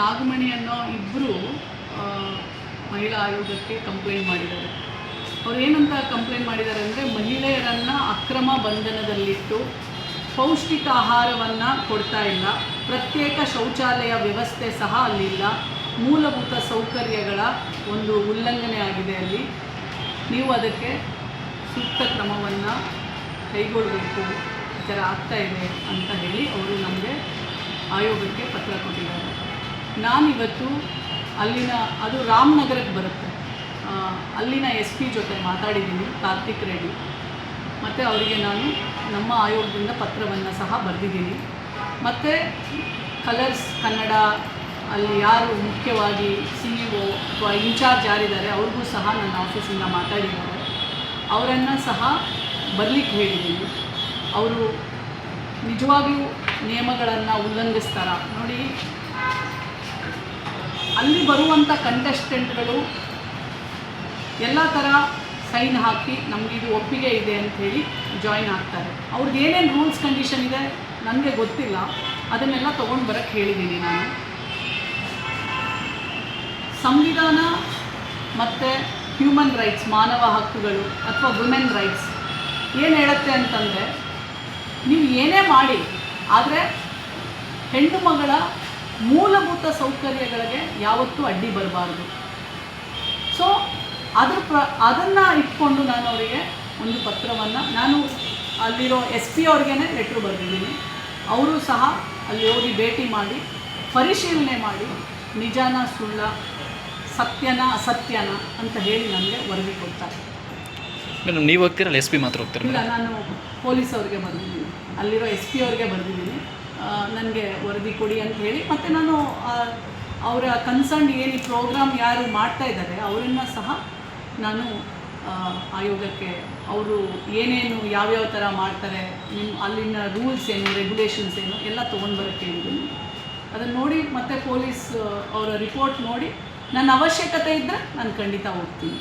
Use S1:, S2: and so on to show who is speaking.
S1: ನಾಗಮಣಿ ಅನ್ನೋ ಇಬ್ಬರು ಮಹಿಳಾ ಆಯೋಗಕ್ಕೆ ಕಂಪ್ಲೇಂಟ್ ಮಾಡಿದ್ದಾರೆ. ಅವ್ರು ಏನಂತ ಕಂಪ್ಲೇಂಟ್ ಮಾಡಿದ್ದಾರೆ ಅಂದರೆ ಮಹಿಳೆಯರನ್ನು ಅಕ್ರಮ ಬಂಧನದಲ್ಲಿಟ್ಟು ಪೌಷ್ಟಿಕ ಆಹಾರವನ್ನು ಕೊಡ್ತಾ ಇಲ್ಲ. ಪ್ರತ್ಯೇಕ ಶೌಚಾಲಯ ವ್ಯವಸ್ಥೆ ಸಹ ಅಲ್ಲಿಲ್ಲ. ಮೂಲಭೂತ ಸೌಕರ್ಯಗಳ ಒಂದು ಉಲ್ಲಂಘನೆ ಆಗಿದೆ ಅಲ್ಲಿ. ನೀವು ಅದಕ್ಕೆ ಸೂಕ್ತ ಕ್ರಮವನ್ನು ಕೈಗೊಳ್ಳಬೇಕು. ಈ ಥರ ಆಗ್ತಾ ಇದೆ ಅಂತ ಹೇಳಿ ಅವರು ನಮಗೆ ಆಯೋಗಕ್ಕೆ ಪತ್ರ ಕೊಟ್ಟಿದ್ದಾರೆ. ನಾನಿವತ್ತು ಅಲ್ಲಿನ, ಅದು ರಾಮನಗರಕ್ಕೆ ಬರುತ್ತೆ. ಅಲ್ಲಿನ ಎಸ್ ಪಿ ಜೊತೆ ಮಾತಾಡಿದ್ದೀನಿ, ಕಾರ್ತಿಕ್ ರೆಡ್ಡಿ. ಮತ್ತು ಅವರಿಗೆ ನಾನು ನಮ್ಮ ಆಯೋಗದಿಂದ ಪತ್ರವನ್ನು ಸಹ ಬರೆದಿದ್ದೀನಿ. ಮತ್ತು ಕಲರ್ಸ್ ಕನ್ನಡ, ಅಲ್ಲಿ ಯಾರು ಮುಖ್ಯವಾಗಿ ಸಿ ಇ ಒ ಅಥವಾ ಇನ್ಚಾರ್ಜ್ ಯಾರಿದ್ದಾರೆ, ಅವ್ರಿಗೂ ಸಹ ನನ್ನ ಆಫೀಸಿಂದ ಮಾತಾಡಿದ್ದಾರೆ. ಅವರನ್ನು ಸಹ ಬರಲಿಕ್ಕೆ ಹೇಳಿದ್ದೀನಿ. ಅವರು ನಿಜವಾಗಿಯೂ ನಿಯಮಗಳನ್ನು ಉಲ್ಲಂಘಿಸ್ತಾರ? ನೋಡಿ ಅಲ್ಲಿ ಬರುವಂಥ ಕಂಟೆಸ್ಟೆಂಟ್ಗಳು ಎಲ್ಲ ಥರ ಸೈನ್ ಹಾಕಿ ನಮಗೆ ಇದು ಒಪ್ಪಿಗೆ ಇದೆ ಅಂತ ಹೇಳಿ ಜಾಯಿನ್ ಆಗ್ತಾರೆ. ಅವ್ರದ್ದು ಏನೇನು ರೂಲ್ಸ್ ಕಂಡೀಷನ್ ಇದೆ ನನಗೆ ಗೊತ್ತಿಲ್ಲ. ಅದನ್ನೆಲ್ಲ ತೊಗೊಂಡು ಬರೋಕ್ಕೆ ಹೇಳಿದ್ದೀನಿ ನಾನು. ಸಂವಿಧಾನ ಮತ್ತು ಹ್ಯೂಮನ್ ರೈಟ್ಸ್ ಮಾನವ ಹಕ್ಕುಗಳು ಅಥವಾ ವುಮೆನ್ ರೈಟ್ಸ್ ಏನು ಹೇಳುತ್ತೆ ಅಂತಂದರೆ ನೀವು ಏನೇ ಮಾಡಿ, ಆದರೆ ಹೆಣ್ಣು ಮಗಳ ಮೂಲಭೂತ ಸೌಕರ್ಯಗಳಿಗೆ ಯಾವತ್ತೂ ಅಡ್ಡಿ ಬರಬಾರ್ದು. ಸೊ ಅದ್ರ ಪ್ರ ಅದನ್ನು ಇಟ್ಕೊಂಡು ನಾನು ಅವರಿಗೆ ಒಂದು ಪತ್ರವನ್ನು ನಾನು ಅಲ್ಲಿರೋ ಎಸ್ ಪಿ ಅವ್ರಿಗೆ ಲೆಟ್ರ್ ಬರೆದಿದ್ದೀನಿ. ಅವರು ಸಹ ಅಲ್ಲಿ ಹೋಗಿ ಭೇಟಿ ಮಾಡಿ ಪರಿಶೀಲನೆ ಮಾಡಿ ನಿಜಾನ ಸುಳ್ಳ ಸತ್ಯನ ಅಸತ್ಯನ ಅಂತ ಹೇಳಿ ನನಗೆ ವರದಿ ಕೊಡ್ತಾರೆ.
S2: ಮೇಡಮ್ ನೀವು ಹೋಗ್ತೀರಲ್ಲ ಎಸ್ ಪಿ ಮಾತ್ರ ಹೋಗ್ತಾರೆ
S1: ಇಲ್ಲ ನಾನು ಪೊಲೀಸ್ ಅವ್ರಿಗೆ ಬರೆದಿದ್ದೀನಿ. ಅಲ್ಲಿರೋ ಎಸ್ ಪಿ ಅವ್ರಿಗೆ ಬರೆದಿದ್ದೀನಿ. ನನಗೆ ವರದಿ ಕೊಡಿ ಅಂತ ಹೇಳಿ ಮತ್ತು ನಾನು ಅವರ ಕನ್ಸರ್ನ್ ಏನು ಪ್ರೋಗ್ರಾಮ್ ಯಾರು ಮಾಡ್ತಾ ಇದ್ದಾರೆ, ಅವರನ್ನು ಸಹ ನಾನು ಆಯೋಗಕ್ಕೆ ಅವರು ಏನೇನು ಯಾವ್ಯಾವ ಥರ ಮಾಡ್ತಾರೆ ನಿಮ್ಮ ಅಲ್ಲಿನ ರೂಲ್ಸ್ ಏನು ರೆಗ್ಯುಲೇಷನ್ಸ್ ಏನು, ಎಲ್ಲ ತೊಗೊಂಡು ಬರೋಕ್ಕೆ ಹೇಳಿದ್ದೀನಿ. ಅದನ್ನು ನೋಡಿ ಮತ್ತೆ ಪೊಲೀಸ್ ಅವರ ರಿಪೋರ್ಟ್ ನೋಡಿ. ನನ್ನ ಅವಶ್ಯಕತೆ ಇದ್ದರೆ ನಾನು ಖಂಡಿತ ಹೋಗ್ತೀನಿ.